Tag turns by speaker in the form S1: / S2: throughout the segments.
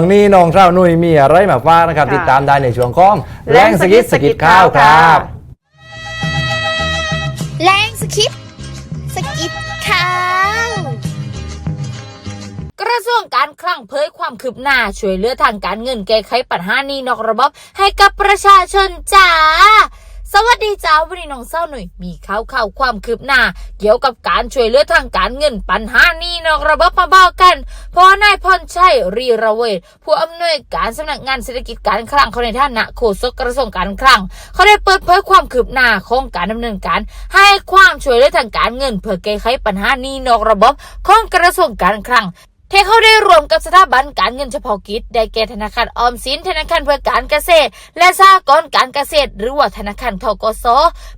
S1: วันนี้น้องเช้านุ่ยมีอะไรมาฝากนะครับ
S2: ค่ะ
S1: ติดตามได้ในช่วงของแรงสกิดสกิดข้าวครับ
S3: แรงสคิปสกิปข่าว
S4: กระทรวงการคลังเผยความคืบหน้าช่วยเหลือทางการเงินแก้ไขปัญหาหนี้นอกระบบให้กับประชาชนจ้า สวัสดีจ้าวันนี้น้องเศร้าหน่อยมีข่าวข่าวความคืบหน้า เกี่ยวกับการช่วยเหลือทางการเงินปัญหานี้นอกระบบมาบอกกัน เพราะนายพรชัยรีระเวทผู้อำนวยการสำนักงานเศรษฐกิจการคลังเขาในฐานะโฆษกกระทรวงการคลัง เขาได้เปิดเผยความคืบหน้าของการดำเนินการ ให้ความช่วยเหลือทางการเงิน เพื่อแก้ไขปัญหานี้นอกระบบของกระทรวงการคลัง ที่เขาได้รวมกับสถาบันการเงินเฉพาะกิจ ได้แก่ธนาคารออมสิน ธนาคารเพื่อการเกษตร และสหกรณ์การเกษตร หรือว่าธนาคารทกส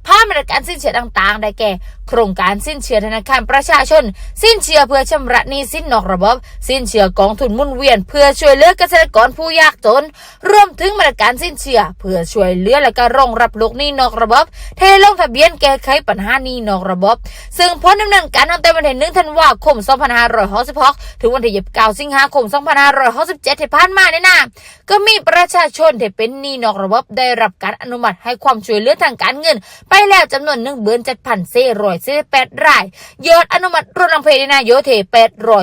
S4: ภาพมาตรการสินเชื่อต่างๆ ได้แก่ โครงการสินเชื่อธนาคารประชาชน สินเชื่อเพื่อชำระหนี้สินนอกระบบ สินเชื่อกองทุนหมุนเวียน เพื่อช่วยเหลือเกษตรกรผู้ยากจน รวมถึงมาตรการสินเชื่อ เพื่อช่วยเหลือและก็รองรับลูกหนี้นอกระบบเทลงทะเบียนแก้ไขปัญหาหนี้นอกระบบ ซึ่งพ้นดำเนินการตั้งแต่วันที่1ธันวาคม 2566ถึงวันที่29สิงหาคม2567ที่ผ่านมาเนี่ยนะก็มีประชาชนที่เป็นหนี้นอกระบบได้รับการอนุมัติให้ความช่วยเหลือทางการเงิน ไปแล้วจำนวน1 7 4 4 8รายยอดอนุมัติรวมลงเพดานโยเท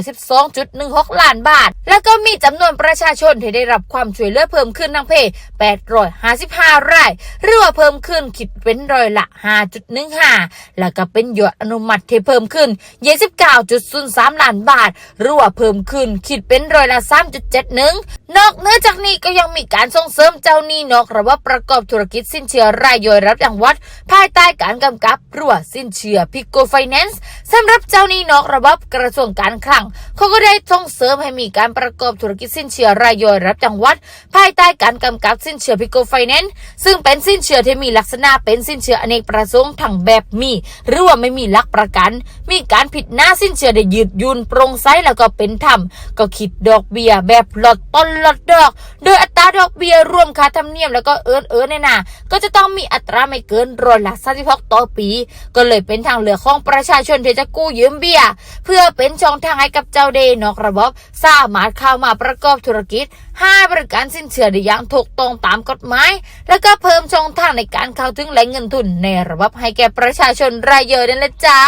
S4: 812.16 ล้านบาท แล้วก็มีจำนวนประชาชนที่ได้รับความช่วยเหลือเพิ่มขึ้นทางเพ855รายหรือว่าเพิ่มขึ้นคิดเป็นร้อยละ 5.15 แล้วก็เป็นยอดอนุมัติที่เพิ่มขึ้น29.03ล้านบาทหรือว่าเพิ่มขึ้น คิดเป็นร้อยละ3.71 นอกเหนือจากนี้ก็ยังมีการส่งเสริมเจ้าหนี้นอกระบบประกอบธุรกิจสินเชื่อรายย่อยรับจังหวัด ภายใต้การกำกับรือว่าสินเชื่อพิกโกไฟแนนซ์สำหรับเจ้าหนี้นอกระบบกระทรวงการคลังเขาก็ได้ส่งเสริมให้มีการประกอบธุรกิจสินเชื่อรายย่อยรับจังหวัด ภายใต้การกำกับสินเชื่อพิกโกไฟแนนซ์ซึ่งเป็นสินเชื่อที่มีลักษณะเป็นสินเชื่ออเนกประสงค์ทั้งแบบมี หรือว่าไม่มีหลักประกัน มีการผิดหน้าสินเชื่อได้ยืดยุ่นโปร่งใสแล้วก็เป็นธรรม ก็คิดดอกเบี้ยแบบลดต้นลดดอก โดยอัตราดอกเบี้ยรวมค่าธรรมเนียมแล้วก็เอินเอินเนี่ยนะก็จะต้องมีอัตราไม่เกินร้อยละ36ต่อปี ก็เลยเป็นทางเลือกของประชาชนที่จะกู้ยืมเบี้ย เพื่อเป็นช่องทางให้กับเจ้าเดนอกระบบสามารถเข้ามาประกอบธุรกิจให้บริการสินเชื่อได้อย่างถูกต้องตามกฎหมาย แล้วก็เพิ่มช่องทางในการเข้าถึงแหล่งเงินทุนในระบบให้แก่ประชาชนรายย่อยนั่นแหละจ้า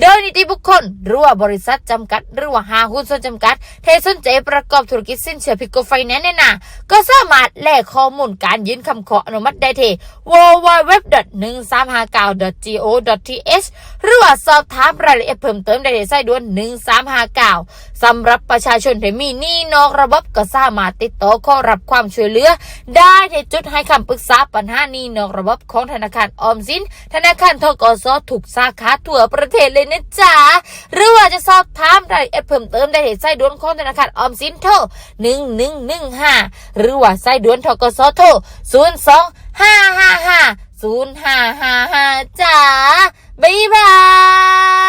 S4: โดยนิติบุคคลหรือว่าบริษัทจำกัดหรือว่าหาหุ้นส่วนจำกัด เทสนใจประกอบธุรกิจสินเชื่อพิกโกไฟแนนซ์เนี่ยนะก็สามารถแลกข้อมูลการยื่นคำขออนุมัติได้ที่ www.1359.go.th หรือว่าสอบถามรายละเอียดเพิ่มเติมได้ที่สายด่วน 1359สำหรับประชาชนที่มีหนี้นอกระบบก็สามารถติดต่อขอรับความช่วยเหลือ ได้ที่จุดให้คำปรึกษาปัญหาหนี้นอกระบบของธนาคารออมสิน ธนาคารทกสถูกสาขาทั่วประเทศเลยนะจ๊ะหรือว่าจะสอบถามรายละเอียดเพิ่มเติมได้ที่ใส้ด่วนของธนาคารออมสินโทรหนึ่งหนึ่งหนึ่งห้าหรือว่าใส้ด่วนทกสโทรศูนย์สองห้าห้าห้าศูนย์ห้าห้าห้าจ้าบ๊ายบาย